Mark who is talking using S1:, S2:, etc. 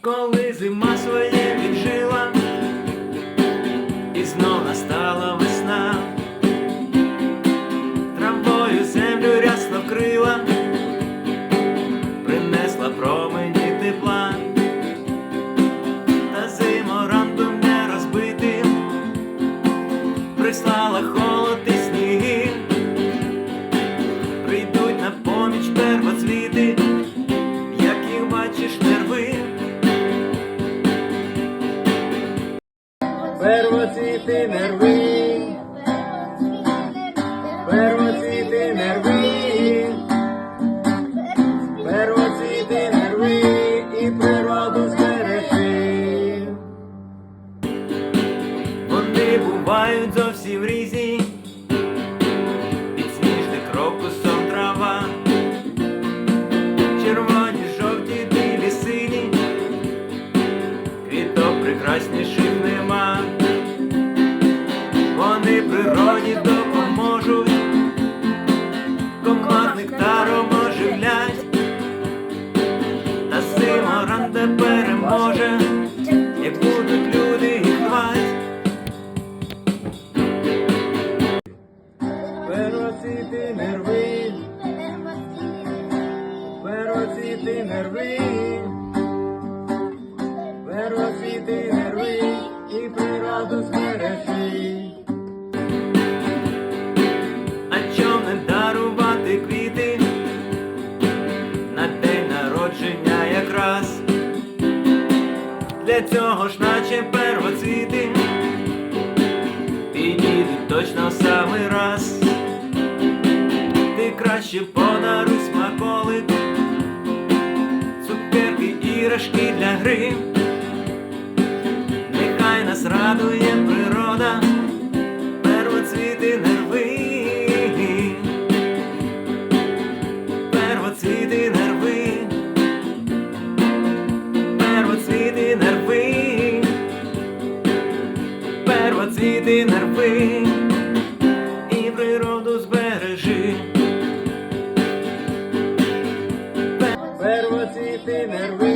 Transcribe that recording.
S1: Коли зима своє віджила, і знов настала весна, травою землю рясно вкрила, принесла промені тепла, та зиморандом не розбитим, прислала Первоцвіти нерви, первоцвіти нерви, первоцвіти нерви і природу збережи. Вони бувають зовсім різні, підсніжний крокусом трава, червоні, жовті, білі, сині, квіток прекрасніших нема. Природі допоможуть, комах нектаром оживлять, та симоранда переможе, як будуть люди їх звать. Первоцвіти нерви, первоцвіти нерви, первоцвіти нерви і природу збережи. Для цього ж наче первоцвіти підійдуть точно в самий раз. Ти краще подаруй смаколик, цукерки іграшки для гри. Нехай нас радує природу збережи. Первоцвіти нерви.